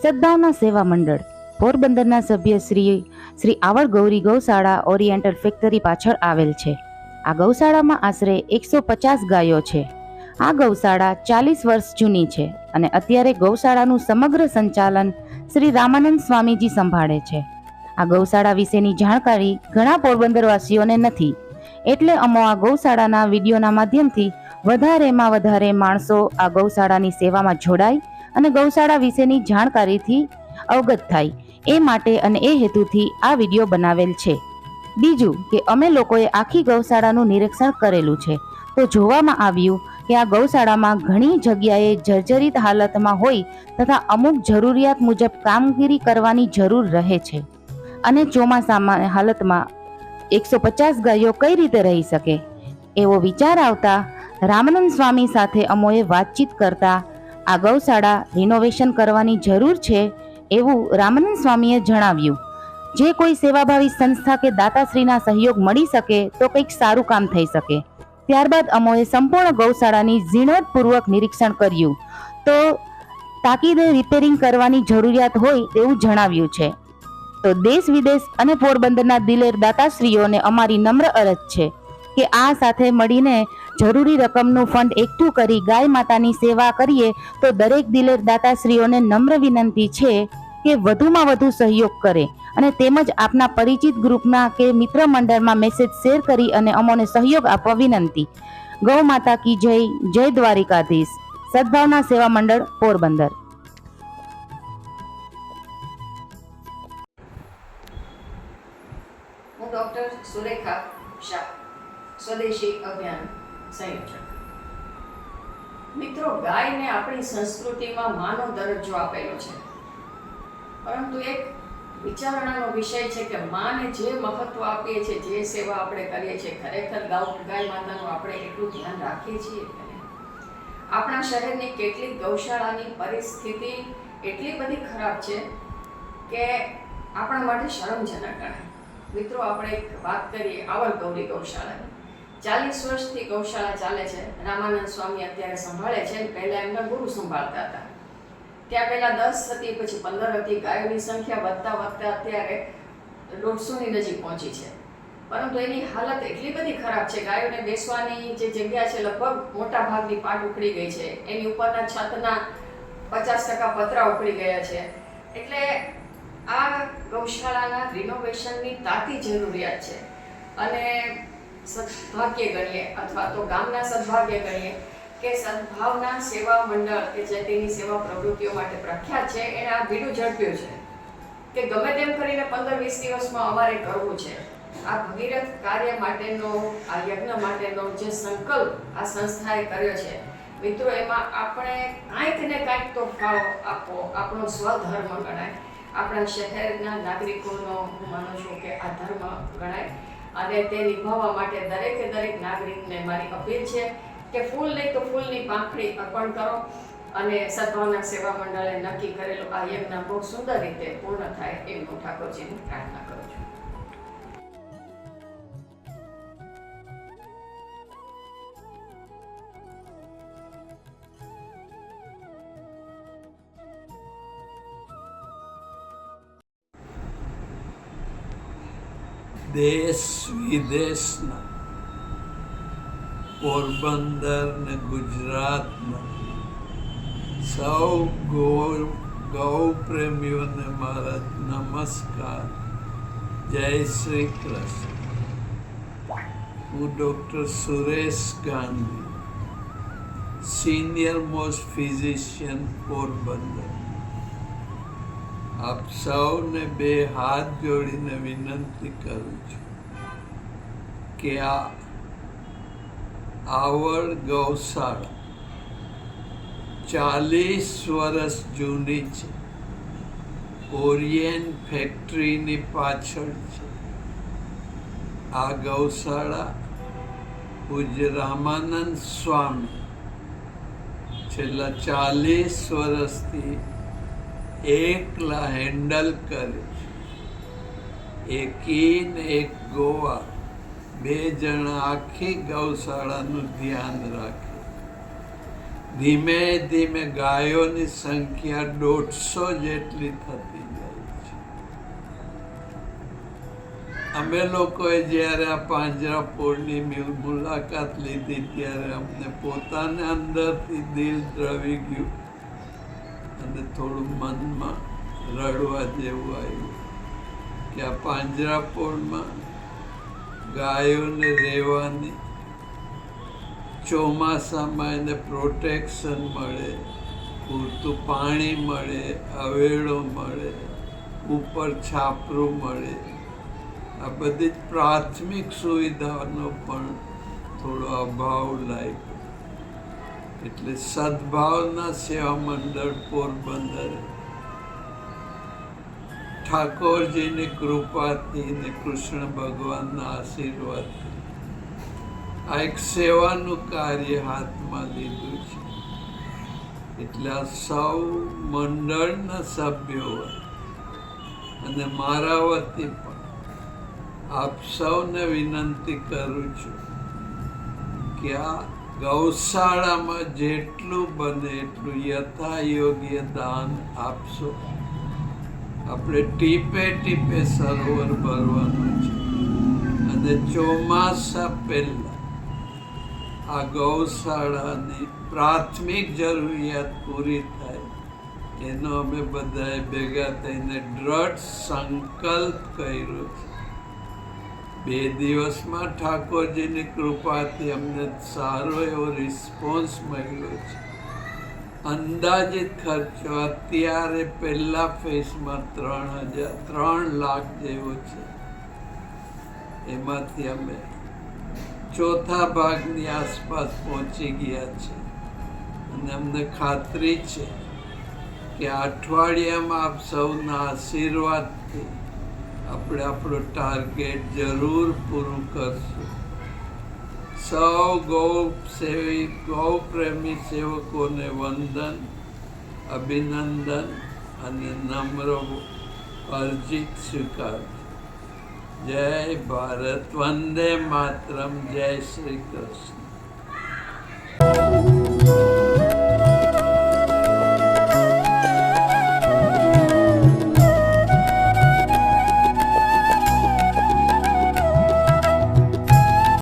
સદભાવના સેવા મંડળ. પોરબંદરના સભ્ય શ્રી શ્રી આવડ ગૌરી ગૌશાળા ઓરિએન્ટલ ફેક્ટરી પાછળ આવેલ છે. આ ગૌશાળામાં આશરે એકસો પચાસ ગાયો છે. આ ગૌશાળા ચાલીસ વર્ષ જૂની છે અને અત્યારે ગૌશાળાનું સમગ્ર સંચાલન શ્રી રામાનંદ સ્વામીજી સંભાળે છે. આ ગૌશાળા વિશેની જાણકારી ઘણા પોરબંદરવાસીઓને નથી. એટલે અમો આ ગૌશાળાના વિડીયોના માધ્યમથી વધારેમાં વધારે માણસો આ ગૌશાળાની સેવામાં જોડાય અને ગૌશાળા વિશેની જાણકારીથી અવગત થાય. એ માટે અને એ હેતુથી આ વીડિયો બનાવેલ છે. બીજું કે અમે લોકોએ આખી ગૌશાળાનું નિરીક્ષણ કરેલું છે. તો જોવામાં આવ્યું કે આ ગૌશાળામાં ઘણી જગ્યાએ જર્જરિત હાલતમાં હોય તથા અમુક જરૂરિયાત મુજબ કામગીરી કરવાની જરૂર રહે છે. અને ચોમાસામાં હાલતમાં એકસો પચાસ ગાયો કઈ રીતે રહી શકે? એવો વિચાર આવતા રામાનંદ સ્વામી સાથે અમોએ વાતચીત કરતા આ ગૌશાળા રિનોવેશન કરવાની જરૂર છે એવું રામાનંદ સ્વામીએ જણાવ્યું. જે કોઈ સેવાભાવી સંસ્થા કે દાતાશ્રીના સહયોગ મળી શકે તો કંઈક સારું કામ થઈ શકે. ત્યારબાદ અમોએ સંપૂર્ણ ગૌશાળાની ઝીણવટપૂર્વક નિરીક્ષણ કર્યું. તો તાકીદે રિપેરિંગ કરવાની જરૂરિયાત હોય તેવું જણાવ્યું છે. તો દેશ વિદેશ અને પોરબંદરના દિલેર દાતાશ્રીઓને અમારી નમ્ર અરજ છે કે આ સાથે મળીને જરૂરી રકમનું ફંડ એકઠું કરી ગાય માતાની સેવા કરીએ તો દરેક દિલેર દાતાશ્રીઓને નમ્ર વિનંતી છે કે વધુમાં વધુ સહયોગ કરે અને તેમજ આપના પરિચિત ગ્રુપના કે મિત્ર મંડળમાં મેસેજ શેર કરી અને અમોને સહયોગ આપવા વિનંતી. ગૌ માતા કી જય જય દ્વારિકાધીશ. સદભાવના સેવા મંડળ પોરબંદર. મિત્રો, ગાયને આપણી સંસ્કૃતિમાં માનવ દરજ્જો આપેલો છે. પરંતુ એક વિચારણાનો વિષય છે કે માને જે મહત્વ આપીએ છીએ, જે સેવા આપણે કરીએ છીએ, ખરેખર ગાય માતાનું આપણે એટલું ધ્યાન રાખીએ છીએ આપણા શહેરની કેટલીક ગૌશાળાની પરિસ્થિતિ એટલી બધી ખરાબ છે કે આપણા માટે શરમજનક ગણાય. મિત્રો, આપણે એક વાત કરીએ આવર ગૌરી ગૌશાળાની. ચાલીસ વર્ષથી ગૌશાળા ચાલે છે. રામાનંદ સ્વામી અત્યારે સંભાળે છે. પહેલા એમના ગુરુ સંભાળતા હતા. ત્યાં પહેલા દસ હતી, પછી પંદર હતી. ગાયોની સંખ્યા વધતા વધતા અત્યારે દોઢસોની નજીક પહોંચી છે. પરંતુ એની હાલત એટલી બધી ખરાબ છે, ગાયોને બેસવાની જે જગ્યા છે લગભગ મોટા ભાગની પાટ ઉખડી ગઈ છે. એની ઉપરના છતના પચાસ ટકા પતરા ઉખડી ગયા છે. એટલે આ ગૌશાળાના રિનોવેશનની તાતી જરૂરિયાત છે. અને સદભાગ્ય ગણીએ અથવા તો ગામના સદભાગ્ય ગણીએ કે સદભાવના સેવા મંડળ કે જે તેની સેવા પ્રવૃત્તિઓ માટે પ્રખ્યાત છે, એને આ બીડું ઝડપ્યું છે. કે ગમે તેમ કરીને પંદર વીસ દિવસમાં અમારે કરવું છે. આ ભગીરથ કાર્ય માટેનો, આ યજ્ઞ માટેનો જે સંકલ્પ આ સંસ્થાએ કર્યો છે, મિત્રો, એમાં આપણે કાંઈક ને કાંઈક તો ફાળો આપવો આપણો સ્વધર્મ ગણાય. આપણા શહેરના નાગરિકોનો હું માનું છું કે આ ધર્મ ગણાય. અને તે નિભાવવા માટે દરેકે દરેક નાગરિકને મારી અપીલ છે કે ફૂલ નહીં તો ફૂલની પાંખડી અર્પણ કરો અને સદભાવના સેવા મંડળે નક્કી કરેલું આ યજ્ઞ બહુ સુંદર રીતે પૂર્ણ થાય એવી હું ઠાકોરજીની પ્રાર્થના કરું દેશ વિદેશના. પોરબંદર ને ગુજરાતના. સૌ ગૌ ગૌ પ્રેમીઓને મારા નમસ્કાર. જય શ્રી કૃષ્ણ. હું doctor Suresh Gandhi, senior most physician Porbandar. આપ સૌને બે હાથ જોડીને વિનંતી કરું છું કે આ આવડ ગૌશાળા ચાલીસ વર્ષ જૂની છે. ઓરિયન ફેક્ટરીની પાછળ છે. આ ગૌશાળા પૂજ્ય રામાનંદ સ્વામી છેલ્લા ચાલીસ વર્ષથી એકલા હેન્ડલ કરીશ એક ઈન એક ગોવા. બે જણા આખી ગૌશાળાનું ધ્યાન રાખે. ધીમે ધીમે ગાયોની સંખ્યા દોઢસો જેટલી થતી જાય છે. અમે લોકોએ જ્યારે આ પાંજરાપોળની મિલ- મુલાકાત લીધી ત્યારે અમને પોતાને અંદરથી દિલ દ્રવી ગયું. અને થોડું મનમાં રડવા જેવું આવ્યું. કે આ પાંજરાપોળમાં ગાયોને રહેવાની ચોમાસામાં એને પ્રોટેક્શન મળે, પૂરતું પાણી મળે, અવેડો મળે, ઉપર છાપરું મળે. આ બધી જ પ્રાથમિક સુવિધાનો પણ થોડો અભાવ લાગ્યો. એટલે સદભાવના સેવા મંડળ પોરબંદર. ઠાકોરજીની કૃપાથી ને કૃષ્ણ ભગવાનના આશીર્વાદથી આ એક સેવાનું કાર્ય હાથમાં લીધું છે. એટલે આ સૌ મંડળના સભ્યો અને મારા વતી પણ આપ સૌને વિનંતી કરું છું કે આ ગૌશાળામાં જેટલું બને એટલું યથા યોગ્ય દાન આપશો. આપણે ટીપે ટીપે સરોવર ભરવાનું છે. અને ચોમાસા પહેલા આ ગૌશાળાની પ્રાથમિક જરૂરિયાત પૂરી થાય. એનો અમે બધાએ ભેગા થઈને દ્રઢ સંકલ્પ કર્યો છે. બે દિવસમાં ઠાકોરજીની કૃપાથી અમને સારો એવો રિસ્પોન્સ મળ્યો છે. અંદાજિત ખર્ચો અત્યારે પહેલા ફેઝમાં ત્રણ હજાર, ત્રણ લાખ જેવો છે. એમાંથી અમે ચોથા ભાગની આસપાસ પહોંચી ગયા છે. અને અમને ખાતરી છે કે અઠવાડિયામાં આપ સૌના આશીર્વાદથી આપણે આપણો ટાર્ગેટ જરૂર પૂરું કરશું. સૌ ગૌ સેવી ગૌ પ્રેમી સેવકોને વંદન, અભિનંદન અને નમ્ર અર્જિત સ્વીકાર જય ભારત, વંદે માતરમ, જય શ્રી કૃષ્ણ.